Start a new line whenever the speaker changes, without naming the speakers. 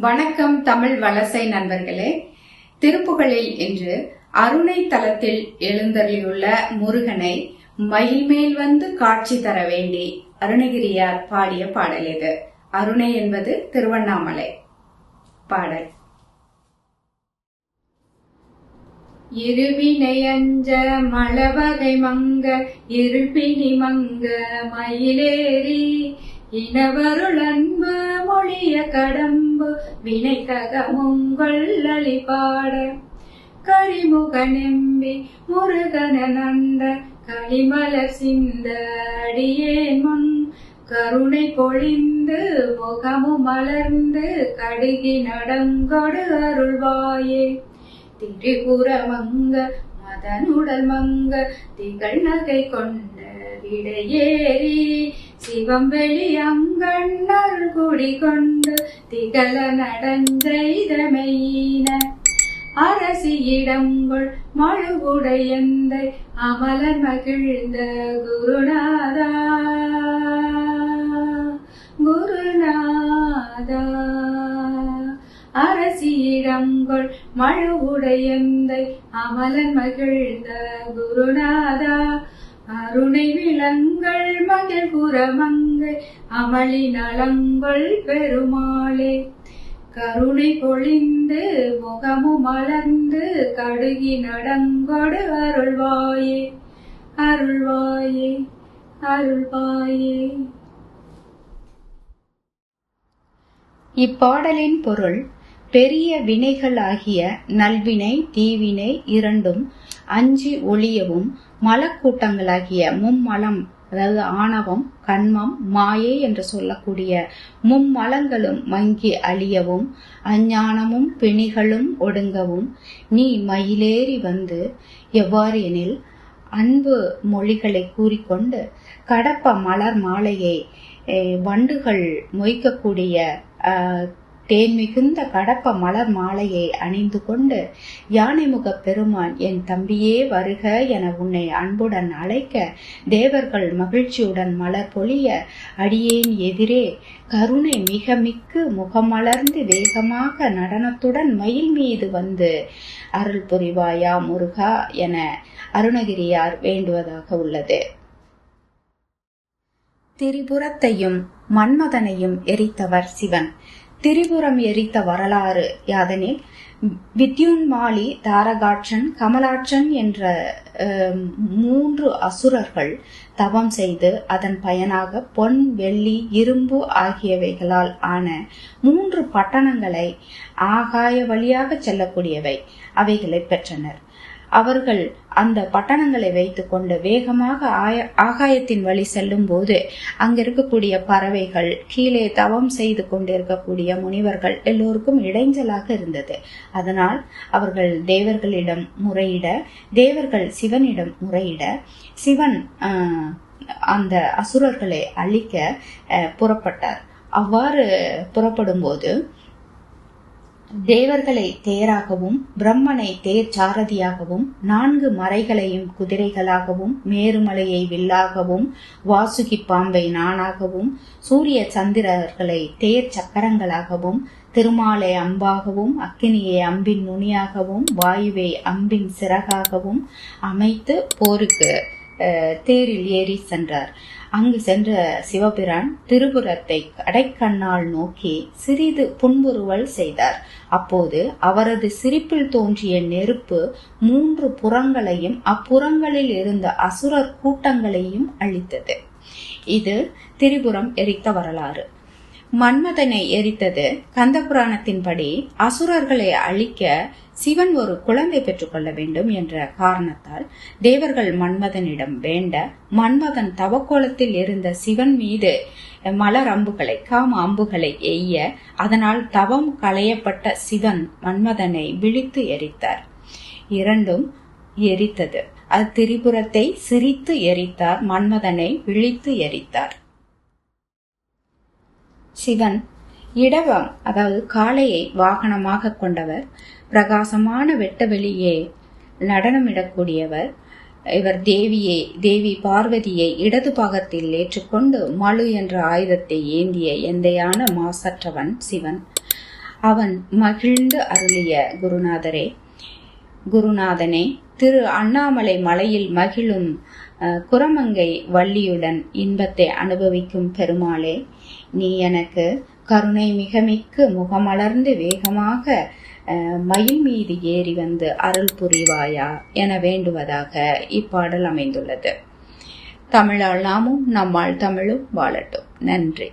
வணக்கம் தமிழ் வலசை நண்பர்களே. திருப்புகழில் இன்று அருணை தலத்தில் எழுந்தருளியுள்ள முருகனை மயில்மேல் வந்து காட்சி தர வேண்டி அருணகிரியார் பாடிய பாடல் இது. அருணை என்பது திருவண்ணாமலை. பாடல். இருவினை அஞ்ச மழவகை மங்க இருள்பினி மங்க மயிலேறி இனவருள் அன்பு மொழிய கடம்பு வினை தகமுங்கள் அழிபாட கரிமுக நெம்பி முருகன நந்த களிமலர் சிந்த அடியேன் முன். கருணை பொழிந்து முகமும் மலர்ந்து கடுகி நடங்கொடு அருள்வாயே. திரிபுரமங்க மதனுடல் மங்க திகழ் நகை கொண்ட விடையேறி. சிவம்பெளி அங்கண்ணர் குடிகொண்டு திகழ நடந்தெய்தமையின அரசியிடங்கள் மழுவுடையந்தை அமலர் மகிழ்ந்த குருநாதா. குருநாதா. அரசியிடங்கள் மழுவுடையந்தை அமலன் மகிழ்ந்த குருநாதா. அருணை விலங்கள் மகள் புறமங்கை அமளி நலங்கள் பெருமாளே. கருணை பொழிந்து முகமும் மலர்ந்து கடுகி நடங்கொடு அருள்வாயே. அருள்வாயே அருள்வாயே. இப்பாடலின் பொருள் பெரிய வினைகளாகிய நல்வினை தீவினை இரண்டும் அஞ்சி ஒளியவும் மலக்கூட்டங்களாகிய மும்மலம் அதாவது ஆணவம் கண்மம் மாயை என்று சொல்லக்கூடிய மும்மலங்களும் மங்கி அழியவும் அஞ்ஞானமும் பிணிகளும் ஒடுங்கவும் நீ மயிலேறி வந்து எவ்வாறு எனில் அன்பு மொழிகளை கூறிக்கொண்டு கடப்ப மலர் மாலையை வண்டுகள் மொய்க்கக்கூடிய தேன் மிகுந்த கடப்ப மலர் மாலையை அணிந்து கொண்டு யானைமுக பெருமான் என் தம்பியே வருக என உன்னை அன்புடன் அழைக்க தேவர்கள் மகிழ்ச்சியுடன் மலர் பொழிய அடியேன் எதிரே கருணை மிக மிக்கு முகமலர்ந்து வேகமாக நடனத்துடன் மயில் மீது வந்து அருள் புரிவாயா முருகா என அருணகிரியார் வேண்டுவதாக உள்ளது. திரிபுரத்தையும் மன்மதனையும் எரித்தவர் சிவன். திரிபுரம் எரித்த வரலாறு யாதெனில் வித்யுன்மாலி தாரகாட்சன் கமலாட்சன் என்ற மூன்று அசுரர்கள் தவம் செய்து அதன் பயனாக பொன் வெள்ளி இரும்பு ஆகியவைகளால் ஆன மூன்று பட்டணங்களை ஆகாய வழியாக செல்லக்கூடியவை. அவைகளை பெற்றனர். அவர்கள் அந்த பட்டணங்களை வைத்துக்கொண்டு வேகமாக ஆகாயத்தின் வழி செல்லும் போது அங்கிருக்கக்கூடிய பறவைகள் கீழே தவம் செய்து கொண்டிருக்கக்கூடிய முனிவர்கள் எல்லோருக்கும் இடைஞ்சலாக இருந்தது. அதனால் அவர்கள் தேவர்களிடம் முறையிட தேவர்கள் சிவனிடம் முறையிட சிவன் அந்த அசுரர்களை அழிக்க புறப்பட்டார். அவ்வாறு புறப்படும் போது தேவர்களை தேராகவும் பிரம்மனை தேர் சாரதியாகவும் நான்கு மறைகளையும் குதிரைகளாகவும் மேருமலையை வில்லாகவும் வாசுகி பாம்பை நானாகவும் சூரிய சந்திரர்களை தேர் சக்கரங்களாகவும் திருமாலை அம்பாகவும் அக்கினியை அம்பின் நுனியாகவும் வாயுவை அம்பின் சிறகாகவும் அமைத்து போருக்கு. தேரில் ஏறி சென்றார். அங்கு சென்ற சிவபிரான் திருபுரத்தை கடைக்கண்ணால் நோக்கி சிறிது புன்புறுவல் செய்தார். அப்போது அவரது சிரிப்பில் தோன்றிய நெருப்பு மூன்று புறங்களையும் அப்புறங்களில் இருந்த அசுரர் கூட்டங்களையும் அழித்தது. இது திரிபுரம் எரித்த வரலாறு. மன்மதனை எரித்தது கந்த புராணத்தின்படி அசுரர்களை அழிக்க சிவன் ஒரு குழந்தை பெற்றுக்கொள்ள வேண்டும் என்ற காரணத்தால் தேவர்கள் மன்மதனிடம் வேண்ட மன்மதன் தவக்கோலத்தில் இருந்த சிவன் மீது மலர் அம்புகளை காம அம்புகளை எய்ய அதனால் தவம் களையப்பட்ட சிவன் மன்மதனை விழித்து எரித்தார். இரண்டும் எரித்தது. அது திரிபுரத்தை சிரித்து எரித்தார் மன்மதனை விழித்து எரித்தார். சிவன். இடவம் அதாவது காளையை வாகனமாக கொண்டவர் பிரகாசமான வெட்டவெளியே நடனமிடக்கூடியவர். இவர் தேவியை தேவி பார்வதியை இடது பாகத்தில் ஏற்றுக்கொண்டு மழு என்ற ஆயுதத்தை ஏந்திய எந்தையான மாசற்றவன் சிவன். அவன் மகிழ்ந்து அருளிய குருநாதரே குருநாதனே திரு அண்ணாமலை மலையில் மகிழும் குரமங்கை வள்ளியுடன் இன்பத்தை அனுபவிக்கும் பெருமாளே நீ எனக்கு கருணை மிக மிக்க முகமலர்ந்து வேகமாக மயில் மீது ஏறி வந்து அருள் புரிவாயா என வேண்டுவதாக இப்பாடல் அமைந்துள்ளது. தமிழாளாமும் நம்மால் தமிழும் வாழட்டும். நன்றி.